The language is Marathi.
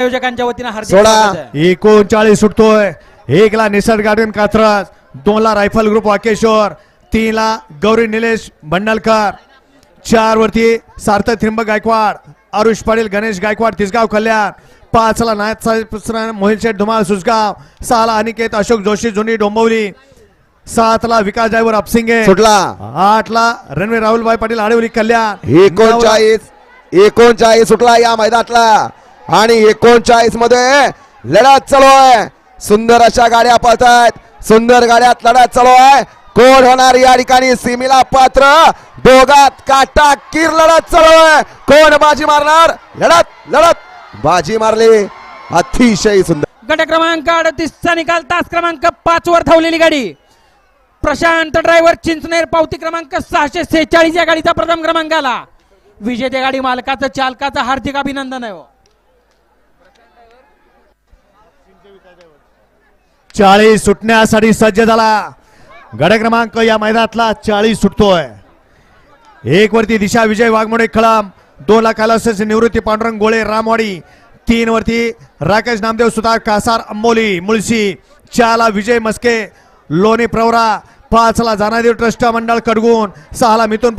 आयोजकांच्या वतीनं हार्दिक सोडा. स्वागत आहे. एकोणचाळीस सुटतोय. एकला निसर्ग गार्डन कात्रज दोनला रायफल ग्रुप वाकेश्वर तीनला गौरी निलेश भंडालकर चार वरती सार्थक त्रिंबक गायकवाड अरुष पाटील गणेश गायकवाड तिसगाव कल्याण. पाचला नायक साहेब मोहित शेठ धुमाळ सुसगाव सहाला अनिकेत अशोक जोशी जुनी डोंबवली. सातला विकास ड्रायव्हर अपसिंगे. सुटला. आठला रणवीर राहुलभाई पाटील आडवली कल्याण. एकोणचाळीस एकोणचाळीस सुटला या मैदानातला. आणि एकोणचाळीसमध्ये लढत चालू आहे. सुंदर अशा गाड्या पळतायत. सुंदर गाड्यात लढत चालू आहे. कोण होणार या ठिकाणी? सीमेला पात्र. दोघात काटा किर लढत चालू आहे. कोण बाजी मारणार? लढत लढत. बाजी मारली. अतिशय सुंदर. गट क्रमांक अडतीसचा निकाल तास क्रमांक पाच वर धावलेली गाडी. प्रशांत ड्रायव्हर चिंचनेर पावती क्रमांक सहाशे सेहेचाळीस या गाडीचा प्रथम क्रमांक आला विजेत्या गाडी मालकाचं चालकाचं हार्दिक अभिनंदन आहे हो. चाळीस सुटण्यासाठी सज्ज झाला. गड क्रमांक या मैदानातला चाळीस सुटतोय. एक वरती दिशा विजय वाघमोडे कळम दोन ला कैलास निवृत्ती पांडुरंग गोळे रामवाडी तीन वरती राकेश नामदेव सुतार कासार अंबोली मुळशी चारला विजय मस्के लोणी प्रवरा पाचला जानादेव ट्रस्ट मंडळ कडगुण सहाला मिथुन